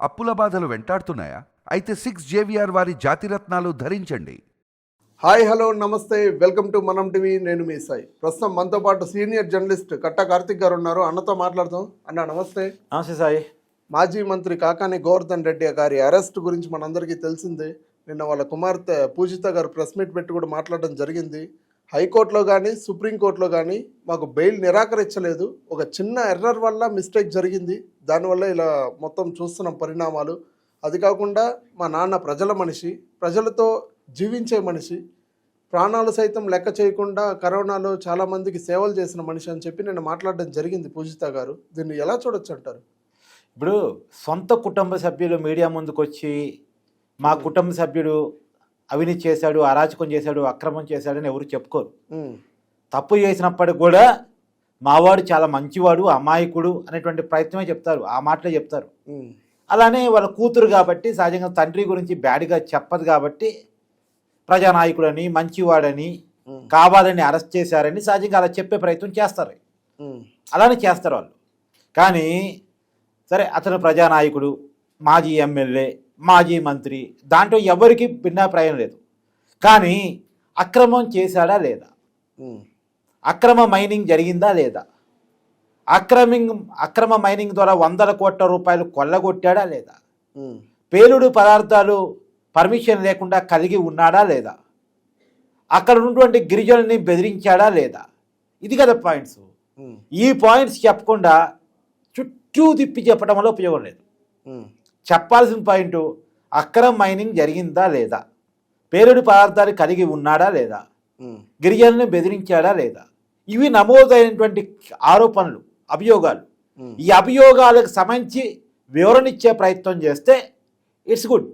అప్పుల బాధలు వెంటాడుతున్నాయా? అయితే సిక్స్ జేవిఆర్ వారి జాతిరత్నాలు ధరించండి. హాయ్ హలో నమస్తే వెల్కమ్ టు మనం టీవీ నేను మీ సాయి. ప్రస్తుతం మనతో పాటు సీనియర్ జర్నలిస్ట్ కట్ట కార్తిక్ గారు ఉన్నారు. అన్నతో మాట్లాడతాం అన్న నమస్తే. నమస్తే సాయి. మాజీ మంత్రి కాకాని గోవర్ధన్ రెడ్డి గారి అరెస్ట్ గురించి మనందరికీ తెలిసిందే. నిన్న వాళ్ళ కుమార్తె పూజిత గారు ప్రెస్ మీట్ పెట్టి కూడా మాట్లాడడం జరిగింది. హైకోర్టులో కానీ సుప్రీంకోర్టులో కానీ మాకు బెయిల్ నిరాకరించలేదు. ఒక చిన్న ఎర్రర్ వల్ల మిస్టేక్ జరిగింది. దానివల్ల ఇలా మొత్తం చూస్తున్నాం పరిణామాలు. అది కాకుండా మా నాన్న ప్రజల మనిషి ప్రజలతో జీవించే మనిషి ప్రాణాలు సైతం లెక్క చేయకుండా కరోనాలో చాలామందికి సేవలు చేసిన మనిషి అని చెప్పి నేను మాట్లాడడం జరిగింది పూజిత గారు. దీన్ని ఎలా చూడొచ్చు అంటారు? ఇప్పుడు సొంత కుటుంబ సభ్యులు మీడియా ముందుకు వచ్చి మా కుటుంబ సభ్యుడు అవినీతి చేశాడు అరాచకం చేశాడు అక్రమం చేశాడని ఎవరు చెప్పుకోరు. తప్పు చేసినప్పటికి కూడా మావాడు చాలా మంచివాడు అమాయకుడు అనేటువంటి ప్రయత్నమే చెప్తారు ఆ మాటలే చెప్తారు. అలానే వాళ్ళ కూతురు కాబట్టి సహజంగా తండ్రి గురించి బ్యాడ్గా చెప్పదు కాబట్టి ప్రజానాయకుడని మంచివాడని కావాలని అరెస్ట్ చేశారని సహజంగా అలా చెప్పే ప్రయత్నం చేస్తారు. అలానే చేస్తారు వాళ్ళు. కానీ సరే అతను ప్రజానాయకుడు మాజీ ఎమ్మెల్యే మాజీ మంత్రి దాంట్లో ఎవరికి భిన్నాభిప్రాయం లేదు. కానీ అక్రమం చేశాడా లేదా? అక్రమ మైనింగ్ జరిగిందా లేదా? అక్రమింగ్ అక్రమ మైనింగ్ ద్వారా వందల కోట్ల రూపాయలు కొల్లగొట్టాడా లేదా? పేలుడు పదార్థాలు పర్మిషన్ లేకుండా కలిగి ఉన్నాడా లేదా? అక్కడ ఉన్నటువంటి గిరిజనుల్ని బెదిరించాడా లేదా? ఇది కదా పాయింట్స్. ఈ పాయింట్స్ చెప్పకుండా చుట్టూ తిప్పి చెప్పడం వల్ల ఉపయోగం లేదు. చెప్పాల్సిన పాయింట్ అక్రమ మైనింగ్ జరిగిందా లేదా? పేలుడు పదార్థాలు కలిగి ఉన్నాడా లేదా? గిరిజనుల్ని బెదిరించాడా లేదా? ఇవి నమోదైనటువంటి ఆరోపణలు అభియోగాలు. ఈ అభియోగాలకు సంబంధించి వివరణ ఇచ్చే ప్రయత్నం చేస్తే ఇట్స్ గుడ్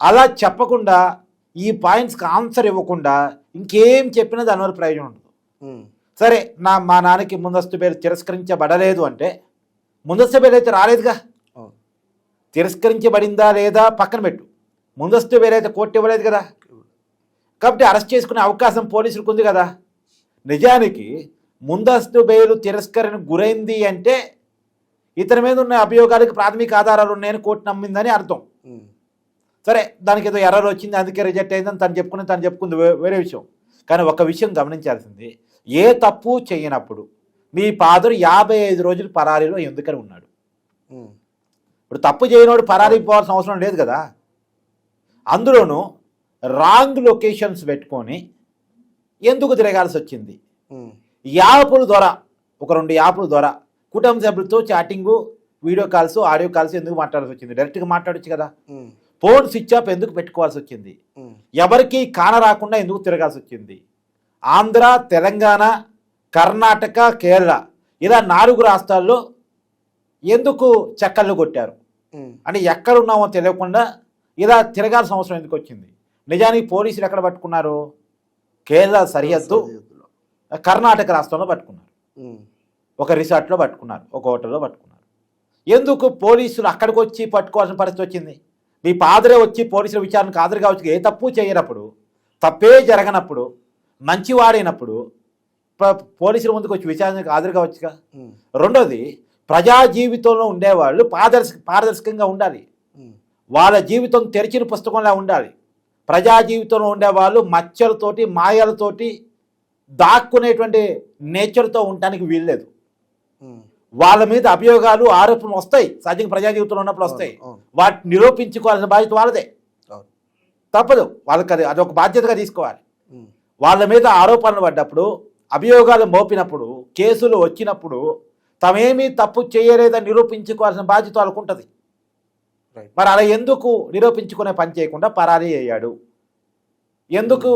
అలా చెప్పకుండా ఈ పాయింట్స్కి ఆన్సర్ ఇవ్వకుండా ఇంకేం చెప్పినా దానివల్ల ప్రయోజనం ఉండదు. సరే నా మా నాన్నకి ముందస్తు బెయిల్ తిరస్కరించబడలేదు అంటే ముందస్తు బెయిల్ అయితే రాలేదుగా. తిరస్కరించబడిందా లేదా పక్కన పెట్టు. ముందస్తు అయితే కోర్టు ఇవ్వలేదు కదా. కాబట్టి అరెస్ట్ చేసుకునే అవకాశం పోలీసులకు ఉంది కదా. నిజానికి ముందస్తు బెయిల్ తిరస్కరణ గురైంది అంటే ఇతని మీద ఉన్న అభియోగాలకు ప్రాథమిక ఆధారాలు ఉన్నాయని కోర్టు నమ్మిందని అర్థం. సరే దానికి ఏదో ఎర్రర్ వచ్చింది అందుకే రిజెక్ట్ అయిందని తను చెప్పుకుని తను చెప్పుకుంది వేరే విషయం. కానీ ఒక విషయం గమనించాల్సింది ఏ తప్పు చేయనప్పుడు మీ ఫాదర్ యాభై ఐదు రోజులు పరారీలో ఎందుకని ఉన్నాడు? ఇప్పుడు తప్పు చేయనోడు పరారీ పోవాల్సిన అవసరం లేదు కదా. అందులోనూ రాంగ్ లొకేషన్స్ పెట్టుకొని ఎందుకు తిరగాల్సి వచ్చింది? యాప్ల ద్వారా ఒక రెండు యాప్ల ద్వారా కుటుంబ సభ్యులతో chatting video calls audio calls ఎందుకు మాట్లాడాల్సి వచ్చింది? డైరెక్ట్గా మాట్లాడొచ్చు కదా. ఫోన్ స్విచ్ ఆఫ్ ఎందుకు పెట్టుకోవాల్సి వచ్చింది? ఎవరికి కాన రాకుండా ఎందుకు తిరగాల్సి వచ్చింది? ఆంధ్ర తెలంగాణ కర్ణాటక కేరళ ఇలా నాలుగు రాష్ట్రాల్లో ఎందుకు చెక్కర్లు కొట్టారు? అంటే ఎక్కడున్నామో తెలియకుండా ఇలా తిరగాల్సిన అవసరం ఎందుకు వచ్చింది? నిజానికి పోలీసులు ఎక్కడ పట్టుకున్నారు? కేరళ సరిహద్దు. కర్ణాటక రాష్ట్రంలో పట్టుకున్నారు. ఒక రిసార్ట్లో పట్టుకున్నారు ఒక హోటల్లో పట్టుకున్నారు. ఎందుకు పోలీసులు అక్కడికి వచ్చి పట్టుకోవాల్సిన పరిస్థితి వచ్చింది? మీ పాదరే వచ్చి పోలీసుల విచారణకు హాజరు కావచ్చు ఏ తప్పు చేయనప్పుడు తప్పే జరగనప్పుడు మంచివాడైనప్పుడు పోలీసుల ముందుకు వచ్చి విచారణకు హాజరు కావచ్చుగా? రెండోది ప్రజా జీవితంలో ఉండేవాళ్ళు పారదర్శక పారదర్శకంగా ఉండాలి. వాళ్ళ జీవితం తెరిచిన పుస్తకంలా ఉండాలి. ప్రజా జీవితంలో ఉండేవాళ్ళు మచ్చలతోటి మాయలతోటి దాక్కునేటువంటి నేచర్తో ఉండటానికి వీల్లేదు. వాళ్ళ మీద అభియోగాలు ఆరోపణలు వస్తాయి. సహజంగా ప్రజా జీవితంలో ఉన్నప్పుడు వస్తాయి. వాటిని నిరూపించుకోవాల్సిన బాధ్యత వాళ్ళదే. తప్పదు. వాళ్ళకి అది అదొక బాధ్యతగా తీసుకోవాలి. వాళ్ళ మీద ఆరోపణలు పడ్డప్పుడు అభియోగాలు మోపినప్పుడు కేసులు వచ్చినప్పుడు తమేమీ తప్పు చేయలేదని నిరూపించుకోవాల్సిన బాధ్యత వాళ్ళకు ఉంటుంది రైట్. మరి అలా ఎందుకు నిరూపించుకునే పని చేయకుండా పరారీ అయ్యాడు? ఎందుకు?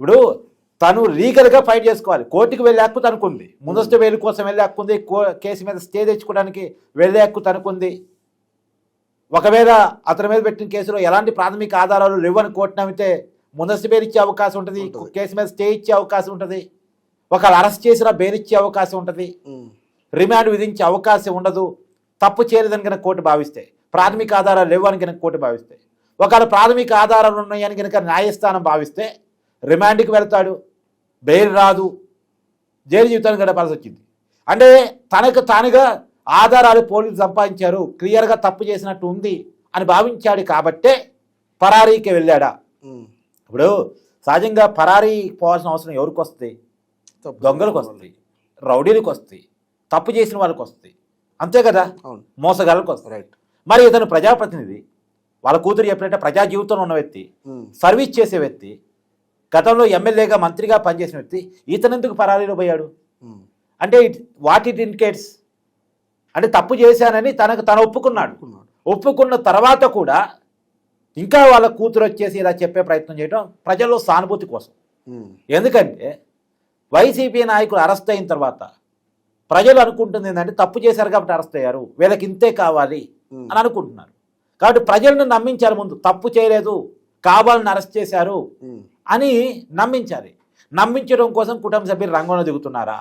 ఇప్పుడు తను లీగల్గా ఫైట్ చేసుకోవాలి. కోర్టుకు వెళ్ళే హక్కు తనుకుంది. ముందస్తు వేలు కోసం వెళ్ళే హక్కు ఉంది. కో- కేసు మీద స్టే తెచ్చుకోవడానికి వెళ్ళే హక్కు తనుకుంది. ఒకవేళ అతని మీద పెట్టిన కేసులో ఎలాంటి ప్రాథమిక ఆధారాలు లేవని కోర్టు నమ్మితే ముందస్తు బెయిల్ ఇచ్చే అవకాశం ఉంటుంది. కేసు మీద స్టే ఇచ్చే అవకాశం ఉంటుంది. ఒకవేళ అరెస్ట్ చేసినా బెయిల్ ఇచ్చే అవకాశం ఉంటుంది. రిమాండ్ విధించే అవకాశం ఉండదు. తప్పు చేయలేదని కనుక కోర్టు భావిస్తే ప్రాథమిక ఆధారాలు లేవని కనుక కోర్టు భావిస్తే ఒకవేళ ప్రాథమిక ఆధారాలు ఉన్నాయని కనుక న్యాయస్థానం భావిస్తే రిమాండ్కి వెళ్తాడు. బెయిల్ రాదు. జైలు జీవితాన్ని గడపాల్సి వచ్చింది. అంటే తనకు తానుగా ఆధారాలు పోలీసులు సంపాదించారు. క్లియర్గా తప్పు చేసినట్టు ఉంది అని భావించాడు కాబట్టే పరారీకి వెళ్ళాడా. ఇప్పుడు సహజంగా పరారీ పోవాల్సిన అవసరం ఎవరికి తప్పు దొంగలకు వస్తుంది. రౌడీలకు వస్తాయి తప్పు చేసిన వాళ్ళకి వస్తాయి అంతే కదా? మోసగాళ్ళకి వస్తాయి రైట్ మరి ఇతను ప్రజాప్రతినిధి. వాళ్ళ కూతురు చెప్పినట్టే ప్రజా జీవితంలో ఉన్న వ్యక్తి ఉమ్. సర్వీస్ చేసే వ్యక్తి గతంలో ఎమ్మెల్యేగా మంత్రిగా పనిచేసిన వ్యక్తి ఇతను ఎందుకు పరారీలో పోయాడు? ఉమ్. అంటే వాట్ ఇట్ ఇండికేట్స్ అంటే తప్పు చేశానని తనకు తను ఒప్పుకున్నాడు. ఒప్పుకున్న తర్వాత కూడా ఇంకా వాళ్ళ కూతురు వచ్చేసి ఇలా చెప్పే ప్రయత్నం చేయడం ప్రజల్లో సానుభూతి కోసం. ఉమ్. ఎందుకంటే వైసీపీ నాయకులు అరెస్ట్ అయిన తర్వాత ప్రజలు అనుకుంటుంది ఏంటంటే తప్పు చేశారు కాబట్టి అరెస్ట్ అయ్యారు వీళ్ళకి ఇంతే కావాలి. అని అనుకుంటున్నారు కాబట్టి ప్రజలను నమ్మించారు ముందు తప్పు చేయలేదు కావాలని అరెస్ట్ చేశారు. అని నమ్మించాలి నమ్మించడం కోసం కుటుంబ సభ్యులు రంగంలో దిగుతున్నారా.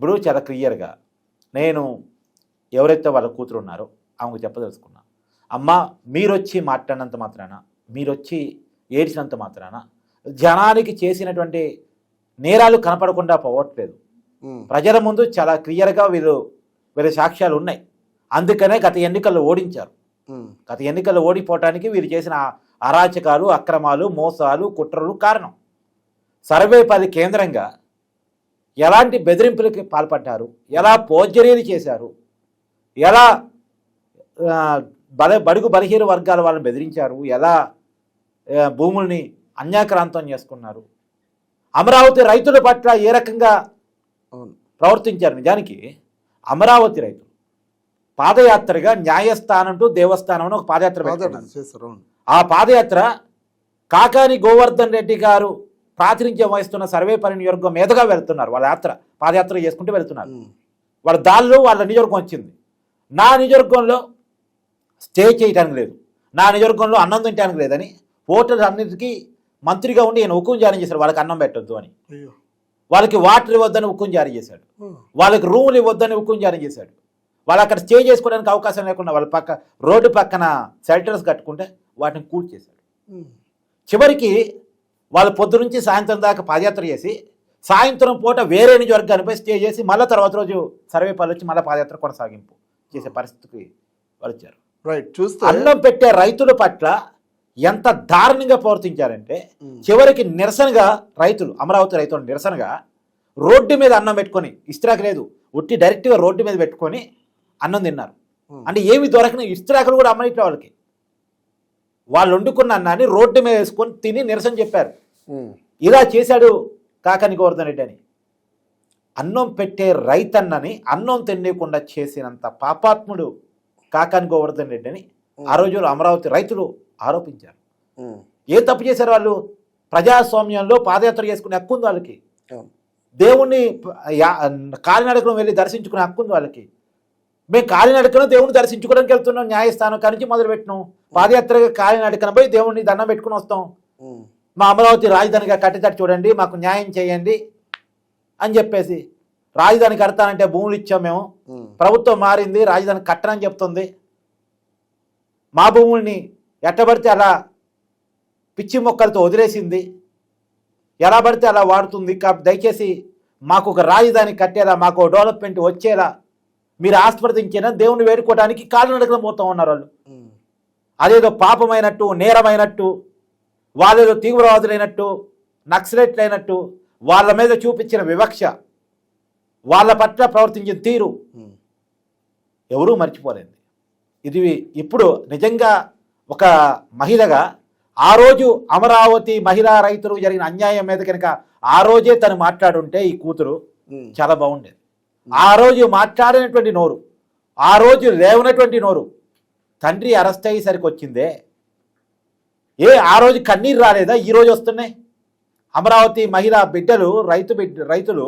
ఇప్పుడు చాలా క్లియర్గా నేను ఎవరైతే వాళ్ళ కూతురు ఉన్నారో ఆమెకు చెప్పదలుచుకున్నా అమ్మ మీరొచ్చి మాట్లాడినంత మాత్రాన మీరొచ్చి ఏడ్చినంత మాత్రాన జనానికి చేసినటువంటి నేరాలు కనపడకుండా పోవట్లేదు. ప్రజల ముందు చాలా క్లియర్గా వీళ్ళు వీళ్ళ సాక్ష్యాలు ఉన్నాయి. అందుకనే గత ఎన్నికల్లో ఓడించారు. గత ఎన్నికల్లో ఓడిపోవటానికి వీరు చేసిన అరాచకాలు అక్రమాలు మోసాలు కుట్రలు కారణం. సర్వేపల్లి కేంద్రంగా ఎలాంటి బెదిరింపులకి పాల్పడ్డారు? ఎలా పోర్జరీలు చేశారు? ఎలా బల బడుగు బలహీన వర్గాల వాళ్ళని బెదిరించారు? ఎలా భూముల్ని అన్యాక్రాంతం చేసుకున్నారు? అమరావతి రైతుల పట్ల ఏ రకంగా ప్రవర్తించారు నిజానికి అమరావతి రైతులు. పాదయాత్రగా న్యాయస్థానం టు దేవస్థానం అని ఒక పాదయాత్ర ఆ పాదయాత్ర కాకాని గోవర్ధన్ రెడ్డి గారు ప్రాతినిధ్యం వహిస్తున్న సర్వేపల్లి నియోజకవర్గం మీదుగా వెళ్తున్నారు. వాళ్ళ యాత్ర పాదయాత్ర చేసుకుంటూ వెళ్తున్నారు. వాళ్ళ దారిలో వాళ్ళ నియోజకవర్గం వచ్చింది. నా నియోజకవర్గంలో స్టే చేయడానికి లేదు. నా నియోజకవర్గంలో అన్నం తినడానికి లేదని ఓటర్స్ అన్నిటికీ మంత్రిగా ఉండి ఈయన హుకుం జారీ చేశారు. వాళ్ళకి అన్నం పెట్టొద్దు అని. వాళ్ళకి వాటర్ ఇవ్వద్దని హుకుం జారీ చేశాడు. వాళ్ళకి రూములు ఇవ్వద్దని హుకుం జారీ చేశాడు. వాళ్ళు అక్కడ స్టే చేసుకోవడానికి అవకాశం లేకుండా వాళ్ళ పక్క రోడ్డు పక్కన షెల్టర్స్ కట్టుకుంటే వాటిని కూల్చేశాడు ఉమ్. చివరికి వాళ్ళు పొద్దు నుంచి సాయంత్రం దాకా పాదయాత్ర చేసి సాయంత్రం పూట వేరే నియోజకవర్గానిపై స్టే చేసి మళ్ళీ తర్వాత రోజు సర్వేపల్లి వచ్చి మళ్ళీ పాదయాత్ర కొనసాగింపు చేసే పరిస్థితికి వాళ్ళు వచ్చారు. రైట్ చూస్తే అన్నం పెట్టే రైతుల పట్ల ఎంత దారుణంగా ప్రవర్తించారంటే. చివరికి నిరసనగా రైతులు అమరావతి రైతులు నిరసనగా రోడ్డు మీద అన్నం పెట్టుకొని ఇస్త్రాకు లేదు ఉట్టి డైరెక్ట్గా రోడ్డు మీద పెట్టుకొని అన్నం తిన్నారు. అంటే ఏమి దొరకని ఇస్త్రాకులు కూడా అమ్మనిట్లే వాళ్ళకి వాళ్ళు వండుకున్న అన్నాన్ని రోడ్డు మీద వేసుకొని తిని నిరసన చెప్పారు. ఇలా చేశాడు కాకని గోవర్ధన్ రెడ్డి అని అన్నం పెట్టే రైతన్నని అన్నం తినేయకుండా చేసినంత పాపాత్ముడు కాకాని గోవర్ధన్ రెడ్డి అని ఆ రోజుల్లో అమరావతి రైతులు ఆరోపించారు. ఏం తప్పు చేశారు వాళ్ళు ప్రజాస్వామ్యంలో పాదయాత్ర చేసుకునే హక్కు ఉంది వాళ్ళకి. దేవుణ్ణి కాలినడకను వెళ్ళి దర్శించుకునే హక్కు ఉంది వాళ్ళకి మేము కాలినడకను దేవుణ్ణి దర్శించుకోవడానికి వెళ్తున్నాం న్యాయస్థానం కానించి మొదలు పెట్టినాం పాదయాత్రగా కాలినడకన పోయి దేవుణ్ణి దండం పెట్టుకుని వస్తాం. మా అమరావతి రాజధానిగా కట్టేటట్టు చూడండి మాకు న్యాయం చేయండి అని చెప్పేసి రాజధాని కడతానంటే భూములు ఇచ్చాం మేము. ప్రభుత్వం మారింది రాజధాని కట్టనని చెప్తుంది మా భూముల్ని ఎట్టబడితే అలా పిచ్చి మొక్కలతో వదిలేసింది ఎలా పడితే అలా వాడుతుంది కాబట్టి దయచేసి మాకు ఒక రాజధాని కట్టేలా మాకు ఒక డెవలప్మెంట్ వచ్చేలా మీరు ఆస్పదించేనా దేవుని వేడుకోవడానికి కాళ్ళు నడకడం పోతాం ఉన్నారు వాళ్ళు. అదేదో పాపమైనట్టు నేరమైనట్టు వాళ్ళేదో తీవ్రవాదులైనట్టు నక్సలెట్లైనట్టు వాళ్ళ మీద చూపించిన వివక్ష వాళ్ళ పట్ల ప్రవర్తించిన తీరు. ఎవరూ మర్చిపోలేదు ఇది ఇప్పుడు నిజంగా ఒక మహిళగా ఆ రోజు అమరావతి మహిళా రైతులకు జరిగిన అన్యాయం మీద కనుక ఆ రోజే తను మాట్లాడుంటే ఈ కూతురు. చాలా బాగుండేది. ఆ రోజు మాట్లాడినటువంటి నోరు ఆ రోజు లేవనటువంటి నోరు తండ్రి అరెస్ట్ అయ్యేసరికి వచ్చిందే. ఏ ఆ రోజు కన్నీరు రాలేదా? ఈ రోజు వస్తున్నాయి. అమరావతి మహిళా బిడ్డలు రైతు బిడ్డ రైతులు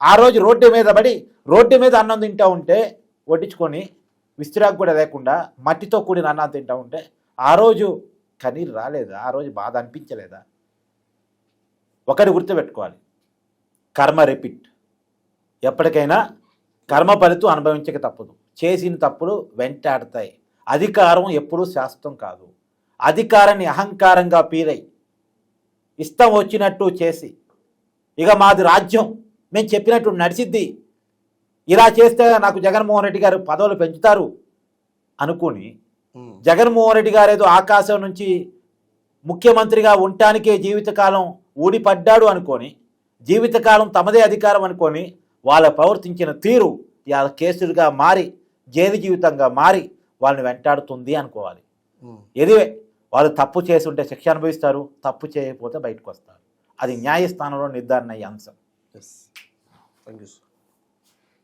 ఆ రోజు రోడ్డు మీద పడి రోడ్డు మీద అన్నం తింటా ఉంటే వడ్డించుకొని విస్తిరాకు కూడా లేకుండా మట్టితో కూడిన అన్నం తింటా ఉంటే ఆ రోజు కన్నీరు రాలేదా? ఆ రోజు బాధ అనిపించలేదా? ఒకటి గుర్తుపెట్టుకోవాలి. కర్మ రిపీట్. ఎప్పటికైనా కర్మ ఫలితం అనుభవించక తప్పదు. చేసిన తప్పులు వెంటాడతాయి. అధికారం ఎప్పుడూ శాశ్వతం కాదు. అధికారాన్ని అహంకారంగా పీరై ఇష్టం వచ్చినట్టు చేసి ఇక మాది రాజ్యం. మేము చెప్పినట్టు నడిచిద్ది. ఇలా చేస్తే నాకు జగన్మోహన్ రెడ్డి గారు పదవులు పెంచుతారు అనుకుని జగన్మోహన్ రెడ్డి గారు ఏదో ఆకాశం నుంచి ముఖ్యమంత్రిగా ఉండటానికే జీవితకాలం ఊడిపడ్డాడు అనుకొని జీవితకాలం తమదే అధికారం అనుకొని వాళ్ళ ప్రవర్తించిన తీరు ఇవాళ కేసులుగా మారి జైలు జీవితంగా మారి వాళ్ళని వెంటాడుతుంది అనుకోవాలి. ఎదివే వాళ్ళు తప్పు చేసి ఉంటే శిక్ష అనుభవిస్తారు తప్పు చేయకపోతే బయటకు వస్తారు. అది న్యాయస్థానంలో నిర్ధారణ అయ్యే అంశం. Yes thank you sir